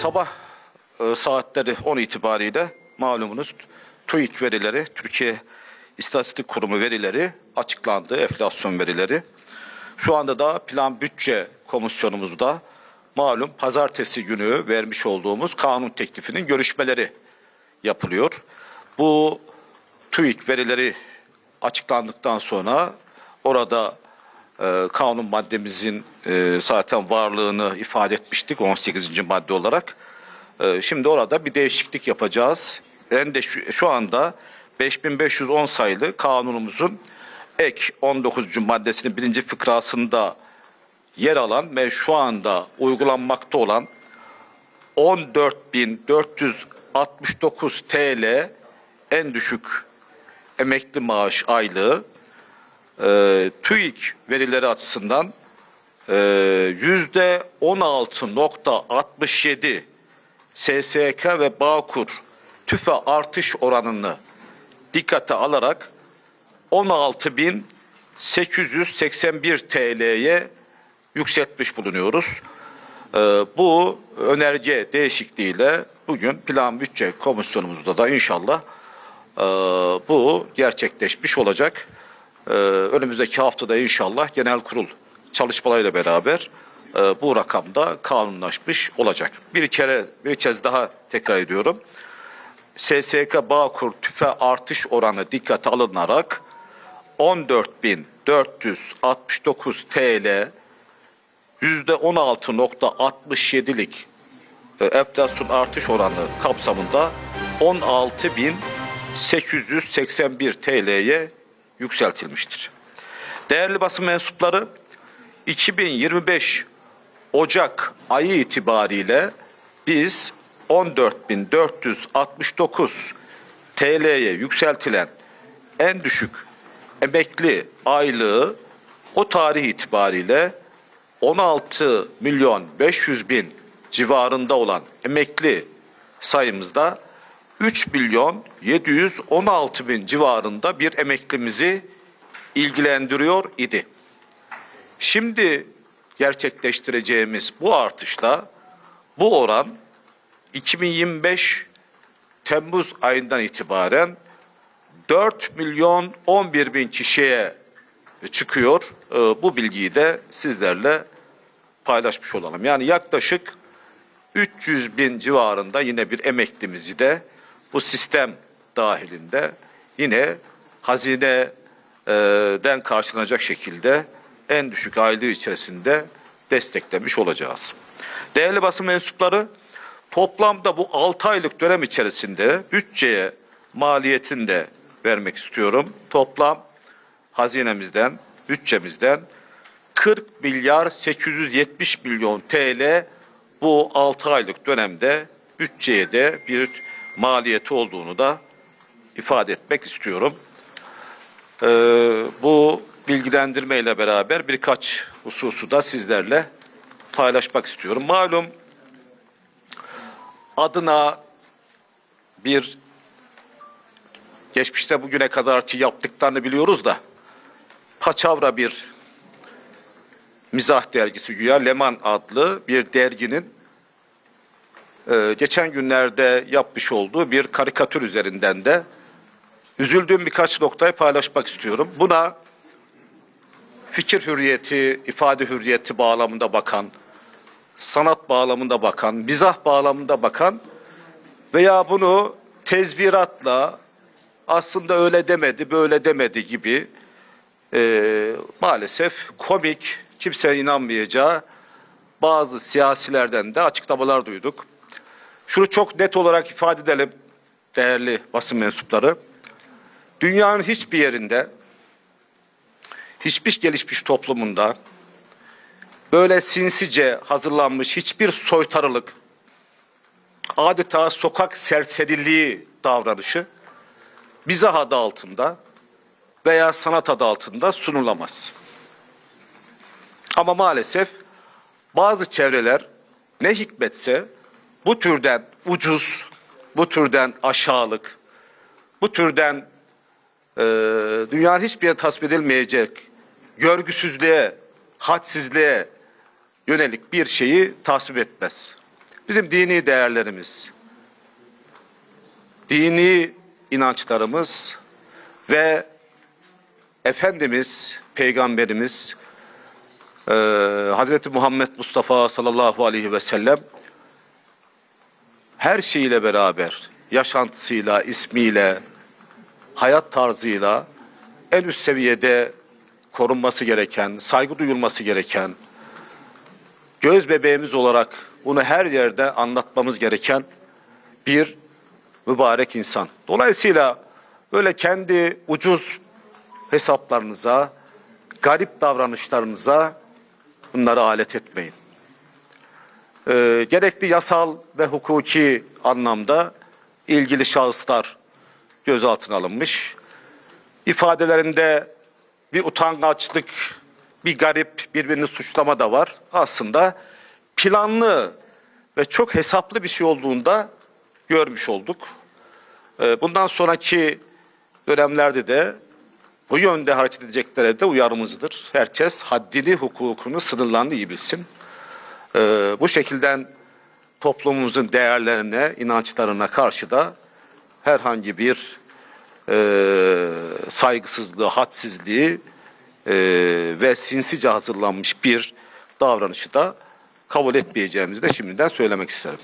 sabah e, saatleri 10 itibariyle malumunuz TÜİK verileri, Türkiye İstatistik Kurumu verileri açıklandı, enflasyon verileri. Şu anda da plan bütçe komisyonumuzda malum pazartesi günü vermiş olduğumuz kanun teklifinin görüşmeleri yapılıyor. Bu TÜİK verileri açıklandıktan sonra orada e, kanun maddemizin e, zaten varlığını ifade etmiştik 18. madde olarak. E, şimdi orada bir değişiklik yapacağız. En de şu, şu anda 5510 sayılı kanunumuzun ek 19. maddesinin birinci fıkrasında yer alan ve şu anda uygulanmakta olan 14.469 TL en düşük emekli maaş aylığı e, TÜİK verileri açısından e, yüzde 16.67 SSK ve Bağkur tüfe artış oranını dikkate alarak 16.881 TL'ye yükseltmiş bulunuyoruz. Ee, bu önerge değişikliğiyle bugün plan bütçe komisyonumuzda da inşallah e, bu gerçekleşmiş olacak. Ee, önümüzdeki haftada inşallah genel kurul çalışmalarıyla beraber e, bu rakamda kanunlaşmış olacak. Bir kere bir kez daha tekrar ediyorum. SSK Bağkur tüfe artış oranı dikkate alınarak 14.469 TL %16.67'lik e, enflasyon artış oranı kapsamında 16.881 TL'ye yükseltilmiştir. Değerli basın mensupları 2025 Ocak ayı itibariyle biz 14.469 TL'ye yükseltilen en düşük emekli aylığı o tarih itibariyle 16 milyon 500 bin civarında olan emekli sayımızda 3 milyon 716 bin civarında bir emeklimizi ilgilendiriyor idi. Şimdi gerçekleştireceğimiz bu artışla bu oran 2025 Temmuz ayından itibaren 4 milyon 11 bin kişiye çıkıyor. Ee, Bu bilgiyi de sizlerle paylaşmış olalım. Yani yaklaşık 300 bin civarında yine bir emeklimizi de bu sistem dahilinde yine hazineden karşılanacak şekilde en düşük aylığı içerisinde desteklemiş olacağız. Değerli basın mensupları toplamda bu 6 aylık dönem içerisinde bütçeye maliyetini de vermek istiyorum. Toplam hazinemizden, bütçemizden 40 milyar 870 milyon TL bu 6 aylık dönemde bütçeye de bir maliyeti olduğunu da ifade etmek istiyorum. Ee, bu bilgilendirmeyle beraber birkaç hususu da sizlerle paylaşmak istiyorum. Malum adına bir geçmişte bugüne kadarki yaptıklarını biliyoruz da paçavra bir mizah dergisi güya Leman adlı bir derginin e, geçen günlerde yapmış olduğu bir karikatür üzerinden de üzüldüğüm birkaç noktayı paylaşmak istiyorum. Buna fikir hürriyeti, ifade hürriyeti bağlamında bakan, sanat bağlamında bakan, mizah bağlamında bakan veya bunu tezviratla aslında öyle demedi, böyle demedi gibi e, maalesef komik, kimse inanmayacağı bazı siyasilerden de açıklamalar duyduk. Şunu çok net olarak ifade edelim değerli basın mensupları. Dünyanın hiçbir yerinde, hiçbir gelişmiş toplumunda böyle sinsice hazırlanmış hiçbir soytarılık, adeta sokak serseriliği davranışı mizah adı altında veya sanat adı altında sunulamaz. Ama maalesef bazı çevreler ne hikmetse bu türden ucuz, bu türden aşağılık, bu türden e, dünyanın hiçbir yere tasvip edilmeyecek görgüsüzlüğe, hadsizliğe yönelik bir şeyi tasvip etmez. bizim dini değerlerimiz, dini inançlarımız ve Efendimiz, Peygamberimiz, eee Hazreti Muhammed Mustafa sallallahu aleyhi ve sellem her şeyiyle beraber, yaşantısıyla, ismiyle, hayat tarzıyla en üst seviyede korunması gereken, saygı duyulması gereken, göz bebeğimiz olarak bunu her yerde anlatmamız gereken bir mübarek insan. Dolayısıyla böyle kendi ucuz hesaplarınıza, garip davranışlarınıza bunları alet etmeyin. Ee, gerekli yasal ve hukuki anlamda ilgili şahıslar gözaltına alınmış. İfadelerinde bir utangaçlık, bir garip birbirini suçlama da var. Aslında planlı ve çok hesaplı bir şey olduğunda görmüş olduk. Ee, Bundan sonraki dönemlerde de bu yönde hareket edeceklere de uyarımızdır. Herkes haddini, hukukunu, sınırlarını iyi bilsin. Ee, bu şekilde toplumumuzun değerlerine, inançlarına karşı da herhangi bir e, saygısızlığı, hadsizliği e, ve sinsice hazırlanmış bir davranışı da kabul etmeyeceğimizi de şimdiden söylemek isterim.